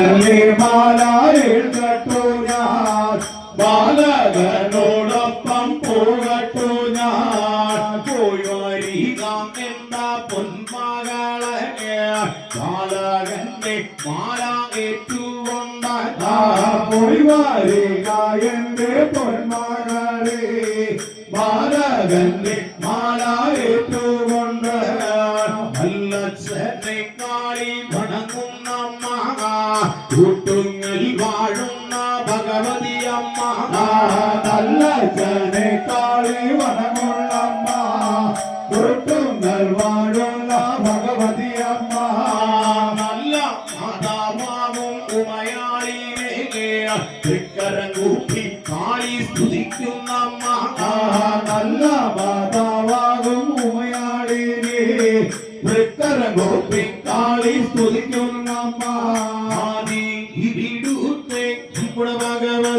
മെല്ലെ മാല എഴുതട്ടു ഞാൻ ബാലകനോടൊപ്പം പോകട്ടു ഞാൻ പോയി വരിക എന്ന പൊന്മകളെ ബാലകന്റെ മാല ഏറ്റുകൊണ്ട പോയി വരിക എന്റെ പൊന്മകളെ ബാലകന്റെ உன்னில் வாழும் நா பகவதி அம்மா. நல்ல ஜனே காளி வனமுள்ள அம்மா. தொட்டுங்கள் வாழும் நா பகவதி அம்மா. நல்ல மாதாமாவும் உமையாளி திருக்கரங்கூப்பி காளி ஸ்துதிக்கும் அம்மா. நல்ல மாதாவாகும் உமையாளி திருக்கரங்கூப்பி காளி ஸ்துதிக்கும் அம்மா.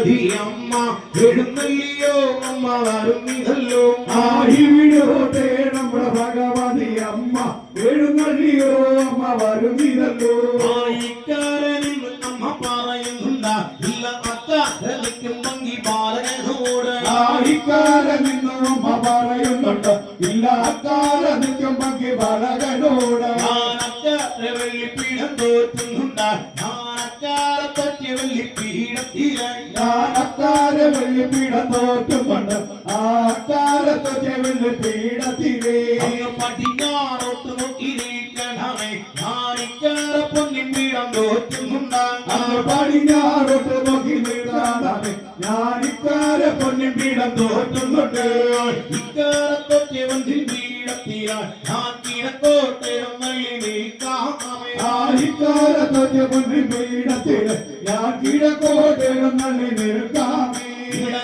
ഭഗവതി അമ്മ. എഴുന്നള്ളിയോ അമ്മ വരുന്നിതല്ലോ ആ ഇവിടുത്തെ നമ്മുടെ ഭഗവതി അമ്മ. എഴുന്നള്ളിയോ അമ്മ വരുന്നിതല്ലോ ആയിക്കാരനിൽ അമ്മ പറയുന്നുണ്ട് ഇല്ല അക്കാരനിക്കും ഭംഗി ബാലകനോട്. ആയിക്കാരനിൽ അമ്മ പറയുന്നുണ്ട് ഇല്ല അക്കാരനിക്കും ഭംഗി ബാലകനോട്. ഞാനക്കാര വെള്ളിപ്പീഠം തോറ്റുന്നുണ്ട് ഞാനക്കാര പറ്റിയ വെള്ളിപ്പീഠത്തിലായി ഞാനക്കാര വെള്ളിപ്പീഠം തോറ്റുന്നുണ്ട് ആ അക്കാര പറ്റിയ വെള്ളിപ്പീഠത്തിലേ പടിഞ്ഞാറോട്ട് നോക്കിയിരിക്കണമേ ഞാനിക്കാര പൊന്നിൻ പീഠം തോറ്റുന്നുണ്ട്. അങ്ങ് പടിഞ്ഞാറോട്ട് നോക്കി നിൽക്കാതെ ഞാനിക്കാര പൊന്നിൻ പീഠം തോറ്റുന്നുണ്ട്. ഇക്കാര തൊറ്റ വന്നിൻ പീഠത്തിലാ ഞാൻ കിഴക്കോട്ടേരം വഴി നീക്കാമേ ആയിക്കാര തൊറ്റ പൊന്നിൻ പീഠത്തിൽ ഞാൻ കിഴക്കോട്ടേരം വഴി നിൽക്കാമേ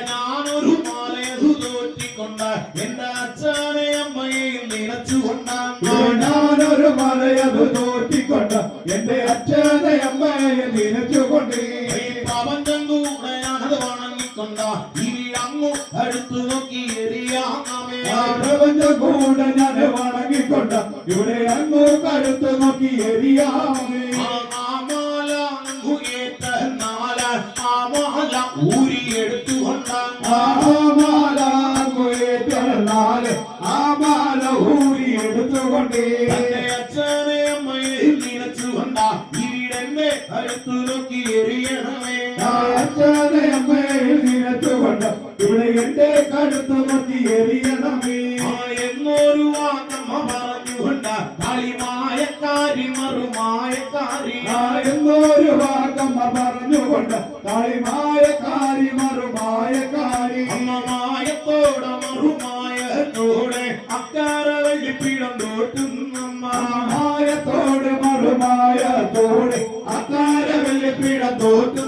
ഞാനൊരു മാലയതു തോറ്റിക്കൊണ്ട് എന്റെ അച്ഛനെ അമ്മയെയും നിലച്ചുകൊണ്ടാണ്. ഞാനൊരു മലയതു തോറ്റിക്കൊണ്ട് എന്റെ അച്ഛനെ അമ്മയെ നിലച്ചുകൊണ്ട്. പ്രപഞ്ചം കൂടെ ഞാനത് വണങ്ങിക്കൊണ്ട് അടുത്തു നോക്കി എറിയാമേ പ്രപഞ്ചം കൂടെ ഞാൻ വണങ്ങിക്കൊണ്ട. ഇവിടെ അങ്ങോ കടുത്തു നോക്കി എറിയാമേ. ആമാല അങ്ങുയേറ്റ നാല ആമാല ഊരി എടുത്തുകൊണ്ടാണ് ആമാല അങ്ങുയേറ്റ നാല് ആമാല ഊരി എടുത്തുകൊണ്ട് അച്ഛനെ അമ്മയെ നിനച്ചുകൊണ്ട ഇവിടെ അടുത്തു നോക്കി എറിയണമേ. അച്ഛനെ എന്റെ കടുത്തു നോക്കി എറിയണമേ എന്നൊരു വാക്കമ്മ പറഞ്ഞുകൊണ്ട് കളിമായക്കാരി മറുമായക്കാരി എന്നൊരു വാക്കമ്മ പറഞ്ഞുകൊണ്ട് കളിമായക്കാരി മറുമായക്കാരി അമ്മമായത്തോടെ മറുമായത്തോടെ അക്കാര വെള്ളിപ്പീഠം തോട്ടുന്നമ്മ മായത്തോടെ മറുമായത്തോടെ അക്കാര പിടം തോട്ടുന്ന